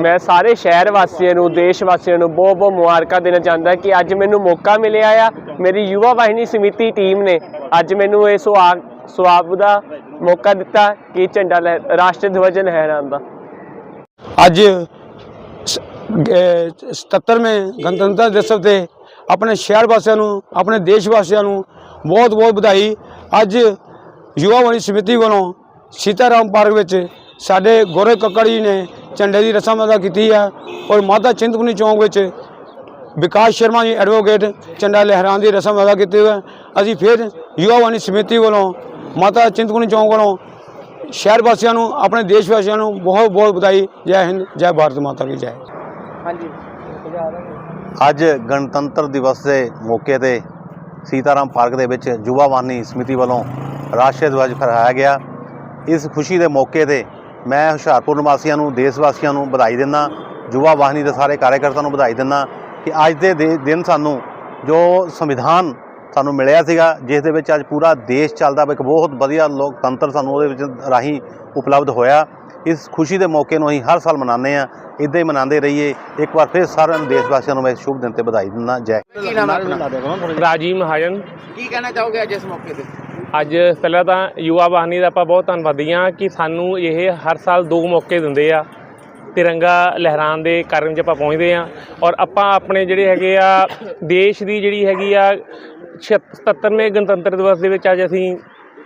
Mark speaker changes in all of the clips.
Speaker 1: ਮੈਂ ਸਾਰੇ ਸ਼ਹਿਰ ਵਾਸੀਆਂ ਨੂੰ, ਦੇਸ਼ ਵਾਸੀਆਂ ਨੂੰ ਬਹੁਤ ਬਹੁਤ ਮੁਬਾਰਕਾਂ ਦੇਣਾ ਚਾਹੁੰਦਾ ਕਿ ਅੱਜ ਮੈਨੂੰ ਮੌਕਾ ਮਿਲਿਆ ਆ। ਮੇਰੀ ਯੁਵਾ ਵਾਹਿਨੀ ਸਮਿਤੀ ਟੀਮ ਨੇ ਅੱਜ ਮੈਨੂੰ ਇਹ ਸੁਆਗ ਸੁਆਬ ਦਾ ਮੌਕਾ ਦਿੱਤਾ ਕਿ ਝੰਡਾ ਲਹਿ- ਰਾਸ਼ਟਰ ਧਵਜ ਲਹਿਰਾਉਣ ਦਾ।
Speaker 2: ਅੱਜ ਸ- 77ਵੇਂ ਗਣਤੰਤਰ ਦਿਵਸ ਤੇ ਆਪਣੇ ਸ਼ਹਿਰ ਵਾਸੀਆਂ ਨੂੰ, ਆਪਣੇ ਦੇਸ਼ ਵਾਸੀਆਂ ਨੂੰ ਬਹੁਤ ਬਹੁਤ ਵਧਾਈ। ਅੱਜ ਯੁਵਾ ਵਾਲੀ ਸਮਿਤੀ ਵੱਲੋਂ ਸੀਤਾਰਾਮ ਪਾਰਕ ਵਿੱਚ ਸਾਡੇ ਗੋਰੇ ਕੱਕੜ ਜੀ ਨੇ ਝੰਡੇ ਦੀ ਰਸਮ ਅਦਾ ਕੀਤੀ ਹੈ ਔਰ ਮਾਤਾ ਚਿੰਤਪੁਰਨੀ ਚੌਂਕ ਵਿੱਚ ਵਿਕਾਸ ਸ਼ਰਮਾ ਜੀ ਐਡਵੋਕੇਟ ਝੰਡਾ ਲਹਿਰਾਉਣ ਦੀ ਰਸਮ ਅਦਾ ਕੀਤੀ ਹੈ ਅਸੀਂ ਫਿਰ ਯੁਵਾ ਵਾਲੀ ਸਮਿਤੀ ਵੱਲੋਂ ਮਾਤਾ ਚਿੰਤਪੁਰਨੀ ਚੌਂਕ ਵੱਲੋਂ ਸ਼ਹਿਰ ਵਾਸੀਆਂ ਨੂੰ ਆਪਣੇ ਦੇਸ਼ ਵਾਸੀਆਂ ਨੂੰ ਬਹੁਤ ਬਹੁਤ ਵਧਾਈ ਜੈ ਹਿੰਦ ਜੈ ਭਾਰਤ ਮਾਤਾ ਕੀ ਜੈ।
Speaker 3: ਅੱਜ ਗਣਤੰਤਰ ਦਿਵਸ ਦੇ ਮੌਕੇ ਤੇ ਸੀਤਾਰਾਮ ਪਾਰਕ ਦੇ ਵਿੱਚ ਯੁਵਾ ਵਾਨੀ ਸਮਿਤੀ ਵੱਲੋਂ ਰਾਸ਼ਟਰੀ ਧਵਜ ਫਹਰਾਇਆ ਗਿਆ। ਇਸ ਖੁਸ਼ੀ ਦੇ ਮੌਕੇ ਤੇ ਮੈਂ ਹੁਸ਼ਿਆਰਪੁਰ ਨਿਵਾਸੀਆਂ ਨੂੰ ਦੇਸ਼ ਵਾਸੀਆਂ ਨੂੰ ਵਧਾਈ ਦਿੰਦਾ ਯੁਵਾ ਵਾഹിਨੀ ਦੇ ਸਾਰੇ ਕਾਰਜਕਰਤਾਵਾਂ ਨੂੰ ਵਧਾਈ ਦਿੰਦਾ ਕਿ ਅੱਜ ਦੇ ਦਿਨ ਸਾਨੂੰ ਜੋ ਸੰਵਿਧਾਨ ਸਾਨੂੰ ਮਿਲਿਆ ਸੀਗਾ ਜਿਸ ਦੇ ਵਿੱਚ ਅੱਜ ਪੂਰਾ ਦੇਸ਼ ਚੱਲਦਾ ਵਾ ਇੱਕ ਬਹੁਤ ਵਧੀਆ ਲੋਕਤੰਤਰ ਸਾਨੂੰ ਉਹਦੇ ਵਿੱਚ ਰਾਹੀਂ ਉਪਲਬਧ ਹੋਇਆ। ਇਸ ਖੁਸ਼ੀ ਦੇ ਮੌਕੇ ਨੂੰ ਅਸੀਂ ਹਰ ਸਾਲ ਮਨਾਉਂਦੇ ਆ ਇਦਾਂ ਹੀ ਮਨਾਉਂਦੇ ਰਹੀਏ। ਇੱਕ ਵਾਰ ਫਿਰ ਸਾਰਿਆਂ ਨੂੰ ਦੇਸ਼ ਵਾਸੀਆਂ ਨੂੰ ਮੈਂ ਸ਼ੁਭ ਦਿਨ ਤੇ ਵਧਾਈ ਦਿੰਦਾ। ਜੈ
Speaker 4: ਕੀ ਨਾਮ ਹੈ ਆਪਣਾ?
Speaker 1: ਰਾਜੀਵ ਮਹਾਜਨ।
Speaker 4: ਕੀ ਕਹਿਣਾ ਚਾਹੋਗੇ ਅੱਜ ਇਸ ਮੌਕੇ ਤੇ?
Speaker 1: ਅੱਜ ਪਹਿਲਾਂ ਤਾਂ ਯੁਵਾ ਵਾਹਨੀ ਦਾ ਆਪਾਂ ਬਹੁਤ ਧੰਨਵਾਦੀ ਹਾਂ ਕਿ ਸਾਨੂੰ ਇਹ ਹਰ ਸਾਲ ਦੋ ਮੌਕੇ ਦਿੰਦੇ ਆ, ਤਿਰੰਗਾ ਲਹਿਰਾਉਣ ਦੇ ਕਾਰਨ 'ਚ ਆਪਾਂ ਪਹੁੰਚਦੇ ਆ ਔਰ ਆਪਾਂ ਆਪਣੇ ਜਿਹੜੇ ਹੈਗੇ ਆ, ਦੇਸ਼ ਦੀ ਜਿਹੜੀ ਹੈਗੀ ਆ 77ਵੇਂ ਗਣਤੰਤਰ ਦਿਵਸ ਦੇ ਵਿੱਚ ਅੱਜ ਅਸੀਂ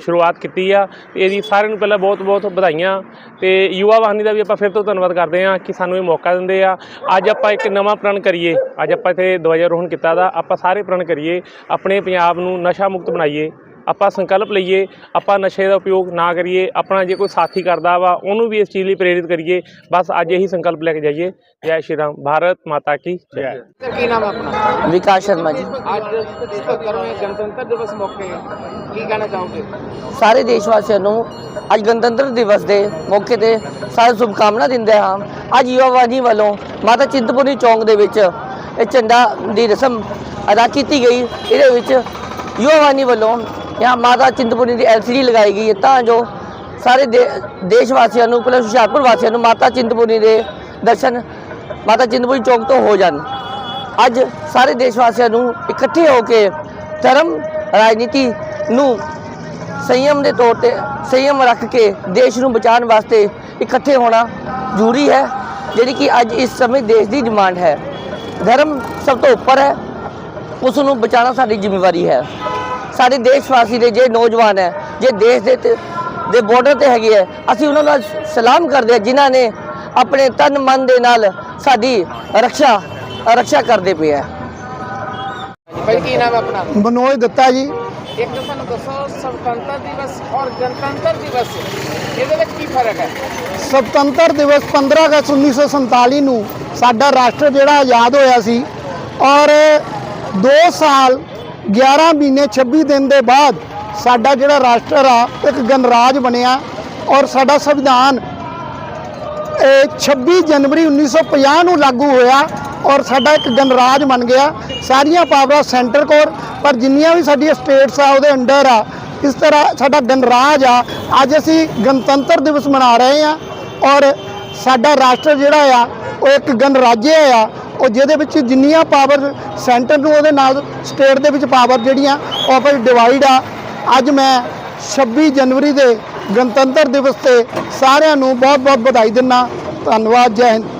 Speaker 1: ਸ਼ੁਰੂਆਤ ਕੀਤੀ ਆ। ਇਹਦੀ ਸਾਰਿਆਂ ਨੂੰ ਪਹਿਲਾਂ ਬਹੁਤ ਬਹੁਤ ਵਧਾਈਆਂ ਤੇ ਯੁਵਾ ਵਾਹਨੀ ਦਾ ਵੀ ਆਪਾਂ ਫਿਰ ਤੋਂ ਧੰਨਵਾਦ ਕਰਦੇ ਆ ਕਿ ਸਾਨੂੰ ਇਹ ਮੌਕਾ ਦਿੰਦੇ ਆ। ਅੱਜ ਆਪਾਂ ਇੱਕ ਨਵਾਂ ਪ੍ਰਣ ਕਰੀਏ। ਅੱਜ ਆਪਾਂ ਇੱਥੇ ਦਵਾਈ ਆਰੋਹਣ ਕੀਤਾ ਦਾ। ਆਪਾਂ ਸਾਰੇ ਪ੍ਰਣ ਕਰੀਏ। ਆਪਣੇ ਪੰਜਾਬ ਨੂੰ ਨਸ਼ਾ ਮੁਕਤ ਬਣਾਈਏ। ਆਪਾਂ ਸੰਕਲਪ ਲਈਏ ਆਪਾਂ ਨਸ਼ੇ ਦਾ ਉਪਯੋਗ ਨਾ ਕਰੀਏ ਆਪਣਾ ਜੇ ਕੋਈ ਸਾਥੀ ਕਰਦਾ ਵਾ ਉਹਨੂੰ ਵੀ ਇਸ ਚੀਜ਼ ਲਈ ਪ੍ਰੇਰਿਤ ਕਰੀਏ ਬਸ ਅੱਜ ਇਹੀ ਸੰਕਲਪ ਲੈ ਕੇ ਜਾਈਏ। ਜੈ ਸ਼੍ਰੀ ਰਾਮ ਭਾਰਤ ਮਾਤਾ ਕੀ ਜੈ।
Speaker 4: ਸਰ ਕੀ ਨਾਮ ਆਪਣਾ?
Speaker 5: ਵਿਕਾਸ ਸ਼ਰਮਾ ਜੀ।
Speaker 4: ਅੱਜ 77ਵੇਂ ਗਣਤੰਤਰ ਦਿਵਸ ਮੌਕੇ ਕੀ ਕਹਿਣਾ ਚਾਹੋਗੇ?
Speaker 5: ਸਾਰੇ ਦੇਸ਼ ਵਾਸੀਆਂ ਨੂੰ ਅੱਜ ਗਣਤੰਤਰ ਦਿਵਸ ਦੇ ਮੌਕੇ ਤੇ ਸਾਰੇ ਸ਼ੁਭਕਾਮਨਾ ਦਿੰਦੇ ਹਾਂ। ਅੱਜ ਯੁਵਾਵਾਨੀ ਵੱਲੋਂ ਮਾਤਾ ਚਿੰਤਪੁਰਨੀ ਚੌਂਕ ਦੇ ਵਿੱਚ ਇਹ ਝੰਡਾ ਦੀ ਰਸਮ ਅਦਾ ਕੀਤੀ ਗਈ। ਇਹਦੇ ਵਿੱਚ ਯੁਵਾਵਾਨੀ ਵੱਲੋਂ यहाँ ਮਾਤਾ ਚਿੰਤਪੁਰਨੀ ਦੀ ਐਲਸੀਡੀ ਲਗਾਈ ਗਈ ਹੈ ਤਾਂ ਜੋ ਸਾਰੇ ਦੇ- ਦੇਸ਼ ਵਾਸੀਆਂ ਨੂੰ ਪਲਸ ਹੁਸ਼ਿਆਰਪੁਰ ਵਾਸੀਆਂ ਨੂੰ ਮਾਤਾ ਚਿੰਤਪੁਰਨੀ ਦੇ ਦਰਸ਼ਨ ਮਾਤਾ ਚਿੰਤਪੁਰਨੀ ਚੌਕ ਤੋਂ ਹੋ ਜਾਣ ਅੱਜ ਸਾਰੇ ਦੇਸ਼ ਵਾਸੀਆਂ ਨੂੰ ਇਕੱਠੇ ਹੋ ਕੇ ਧਰਮ ਰਾਜਨੀਤੀ ਨੂੰ ਸੰਯਮ ਦੇ ਤੌਰ ਤੇ ਸੰਯਮ ਰੱਖ ਕੇ ਦੇਸ਼ ਨੂੰ ਬਚਾਉਣ ਵਾਸਤੇ ਇਕੱਠੇ ਹੋਣਾ ਜ਼ਰੂਰੀ ਹੈ ਜਿਹੜੀ ਕਿ ਅੱਜ ਇਸ ਸਮੇਂ ਦੇਸ਼ ਦੀ ਡਿਮਾਂਡ ਹੈ ਧਰਮ ਸਭ ਤੋਂ ਉੱਪਰ ਹੈ ਉਸ ਨੂੰ ਬਚਾਉਣਾ ਸਾਡੀ ਜ਼ਿੰਮੇਵਾਰੀ ਹੈ ਸਾਡੇ ਦੇਸ਼ ਵਾਸੀ ਦੇ ਜੇ ਨੌਜਵਾਨ ਹੈ ਜੇ ਦੇਸ਼ ਦੇ ਤੇ- ਦੇ ਬਾਰਡਰ ਤੇ ਹੈਗੇ ਹੈ ਅਸੀਂ ਉਹਨਾਂ ਦਾ ਸਲਾਮ ਕਰਦੇ ਹਾਂ ਜਿਨ੍ਹਾਂ ਨੇ ਆਪਣੇ ਤਨ ਮਨ ਦੇ ਨਾਲ ਸਾਡੀ ਰੱਖਿਆ ਰੱਖਿਆ ਕਰਦੇ ਪਏ ਹੈ।
Speaker 4: ਭਾਈ ਕੀ ਨਾਮ ਹੈ ਆਪਣਾ?
Speaker 2: ਮਨੋਜ ਦਿੱਤਾ ਜੀ।
Speaker 4: ਇੱਕ ਤਾਂ ਸਾਨੂੰ ਦੱਸੋ ਸੁਤੰਤਰ ਦਿਵਸ ਔਰ ਗਣਤੰਤਰ ਦਿਵਸ ਇਹਦੇ ਵਿੱਚ ਕੀ ਫ਼ਰਕ ਹੈ?
Speaker 2: ਸੁਤੰਤਰ ਦਿਵਸ 15 ਅਗਸਤ 1947 ਨੂੰ ਸਾਡਾ ਰਾਸ਼ਟਰ ਜਿਹੜਾ ਆਜ਼ਾਦ ਹੋਇਆ ਸੀ ਔਰ 2 ਸਾਲ 11 ਮਹੀਨੇ 26 ਦਿਨ ਦੇ ਬਾਅਦ ਸਾਡਾ ਜਿਹੜਾ ਰਾਸ਼ਟਰ ਆ, ਇੱਕ ਗਣਰਾਜ ਬਣਿਆ ਔਰ ਸਾਡਾ ਸੰਵਿਧਾਨ ਇਹ 26 ਜਨਵਰੀ 1950 ਨੂੰ ਲਾਗੂ ਹੋਇਆ ਔਰ ਸਾਡਾ ਇੱਕ ਗਣਰਾਜ ਬਣ ਗਿਆ। ਸਾਰੀਆਂ ਪਾਵਰਾਂ ਸੈਂਟਰ ਕੋਲ, ਪਰ ਜਿੰਨੀਆਂ ਵੀ ਸਾਡੀਆਂ ਸਟੇਟਸ ਆ, ਉਹਦੇ ਅੰਡਰ ਆ, ਇਸ ਤਰ੍ਹਾਂ ਸਾਡਾ ਗਣਰਾਜ ਆ। ਅੱਜ ਅਸੀਂ ਗਣਤੰਤਰ ਦਿਵਸ ਮਨਾ ਰਹੇ ਆ ਔਰ ਸਾਡਾ ਰਾਸ਼ਟਰ ਜਿਹੜਾ ਆ, ਉਹ ਇੱਕ ਗਣਰਾਜ ਆ। ਉਹ ਜਿਹਦੇ ਵਿੱਚ ਜਿੰਨੀਆਂ ਪਾਵਰ ਸੈਂਟਰ ਨੂੰ ਉਹਦੇ ਨਾਲ ਸਟੇਟ ਦੇ ਵਿੱਚ ਪਾਵਰ ਜਿਹੜੀਆਂ, ਉਹ ਆਪਸ ਡਿਵਾਈਡ ਆ। ਅੱਜ ਮੈਂ 26 ਜਨਵਰੀ ਦੇ ਗਣਤੰਤਰ ਦਿਵਸ ਤੇ ਸਾਰਿਆਂ ਨੂੰ ਬਹੁਤ ਬਹੁਤ ਵਧਾਈ ਦਿੰਦਾ। ਧੰਨਵਾਦ, ਜੈ ਹਿੰਦ।